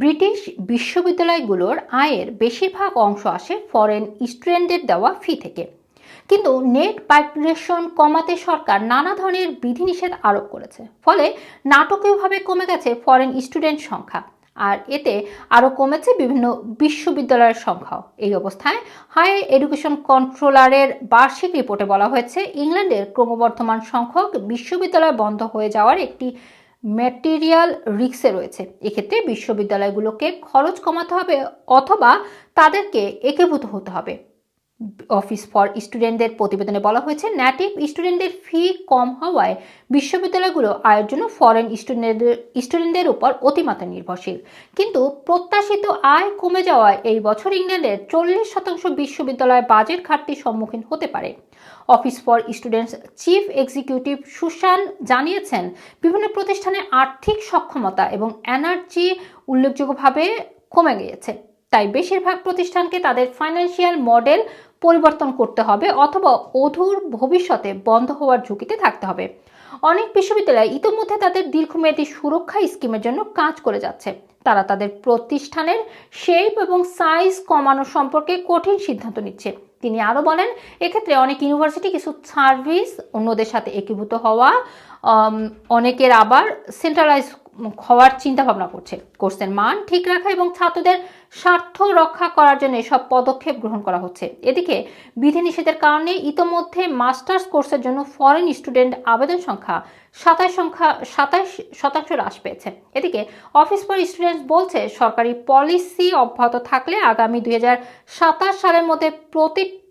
British বিশ্ববিদ্যালয়গুলোর আয়ের বেশিরভাগ অংশ আসে ফরেন স্টুডেন্টদের দেওয়া ফি থেকে। কিন্তু নেট পাইপুলেশন কমাতে সরকার নানা ধরনের বিধিনিষেধ আরোপ করেছে। ফলে নাটকীয়ভাবে কমে গেছে ফরেন স্টুডেন্ট সংখ্যা, আর এতে আরও কমেছে বিভিন্ন বিশ্ববিদ্যালয়ের সংখ্যাও। এই অবস্থায় হাই এডুকেশন কন্ট্রোলারের বার্ষিক রিপোর্টে বলা হয়েছে, ইংল্যান্ডের ক্রমবর্ধমান সংখ্যক বিশ্ববিদ্যালয় বন্ধ হয়ে যাওয়ার একটি ম্যাটেরিয়াল রিক্সে রয়েছে। এক্ষেত্রে বিশ্ববিদ্যালয়গুলোকে খরচ কমাতে হবে অথবা তাদেরকে একীভূত হতে হবে। অফিস ফর স্টুডেন্টদের প্রতিবেদনে বলা হয়েছে ন্যাটিভ স্টুডেন্টদের ফি কম হওয়ায় বিশ্ববিদ্যালয়গুলো আয়ের জন্য ফরেন স্টুডেন্টদের স্টুডেন্টদের উপর অতিমাত্রা নির্ভরশীল। কিন্তু প্রত্যাশিত আয় কমে যাওয়ায় এই বছর ইংল্যান্ডের চল্লিশ শতাংশ বিশ্ববিদ্যালয় বাজেট ঘাটতির সম্মুখীন হতে পারে। Office for students chief executive Sushan জানিয়েছেন, বিভিন্ন প্রতিষ্ঠানের আর্থিক সক্ষমতা এবং এনার্জি উল্লেখযোগ্যভাবে কমে গিয়েছে। তাই বেশিরভাগ প্রতিষ্ঠানকে তাদের ফাইন্যান্সিয়াল মডেল পরিবর্তন করতে হবে অথবা অধুর ভবিষ্যতে বন্ধ হওয়ার ঝুঁকিতে থাকতে হবে। অনেক বিশ্ববিদ্যালয় ইতিমধ্যে তাদের দীর্ঘমেয়াদী সুরক্ষা স্কিমের জন্য কাজ করে যাচ্ছে। তারা তাদের প্রতিষ্ঠানের শেপ এবং সাইজ কমানো সম্পর্কে কঠিন সিদ্ধান্ত নিচ্ছে। তিনি আরও বলেন, এক্ষেত্রে অনেক ইউনিভার্সিটি কিছু সার্ভিস অন্যদের সাথে একীভূত হওয়া অনেকের আবার সেন্ট্রালাইজ হওয়ার চিন্তা ভাবনা করছে। কোর্সের মান ঠিক রাখা এবং ছাত্রদের স্বার্থ রক্ষা করার জন্য এসব পদক্ষেপ গ্রহণ করা হচ্ছে। এদিকে, বিধিনিষেধের কারণে ইতোমধ্যে মাস্টার্স কোর্সের জন্য ফরেন স্টুডেন্ট আবেদন সংখ্যা সাতাশ সংখ্যা, সাতাশ শতাংশ হ্রাস পেয়েছে। এদিকে, অফিস ফর স্টুডেন্টস বলছে, সরকারি পলিসি অব্যাহত থাকলে আগামী দুই হাজার সাতাশ সালের মধ্যে প্রতিটি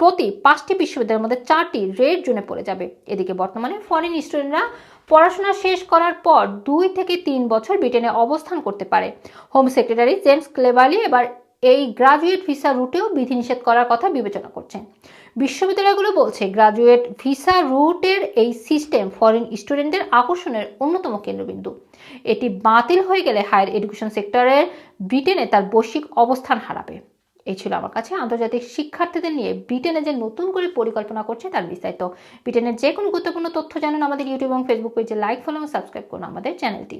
প্রতি পাঁচটি বিশ্ববিদ্যালয়ের মধ্যে চারটি রেড জোনে পড়ে যাবে। এদিকে বর্তমানে ফরেন স্টুডেন্টরা পড়াশোনা শেষ করার পর দুই থেকে তিন বছর ব্রিটেনে অবস্থান করতে পারে। হোম সেক্রেটারি জেমস ক্লেভালি এবার এই গ্রাজুয়েট ভিসা রুটেও বিধিনিষেধ করার কথা বিবেচনা করছেন। বিশ্ববিদ্যালয়গুলো বলছে, গ্রাজুয়েট ভিসা রুটের এই সিস্টেম ফরেন স্টুডেন্টদের আকর্ষণের অন্যতম কেন্দ্রবিন্দু। এটি বাতিল হয়ে গেলে হায়ার এডুকেশন সেক্টরের ব্রিটেনে তার বৈশ্বিক অবস্থান হারাবে। এই ছিল আমার কাছে। আন্তর্জাতিক শিক্ষার্থীদের নিয়ে ব্রিটেনে যে নতুন করে পরিকল্পনা করছে তার বিস্তারিত। ব্রিটেনের যে কোনো গুরুত্বপূর্ণ তথ্য জানুন আমাদের ইউটিউব এবং ফেসবুক পেজে লাইক ফলো এবং সাবস্ক্রাইব করুন আমাদের চ্যানেলটি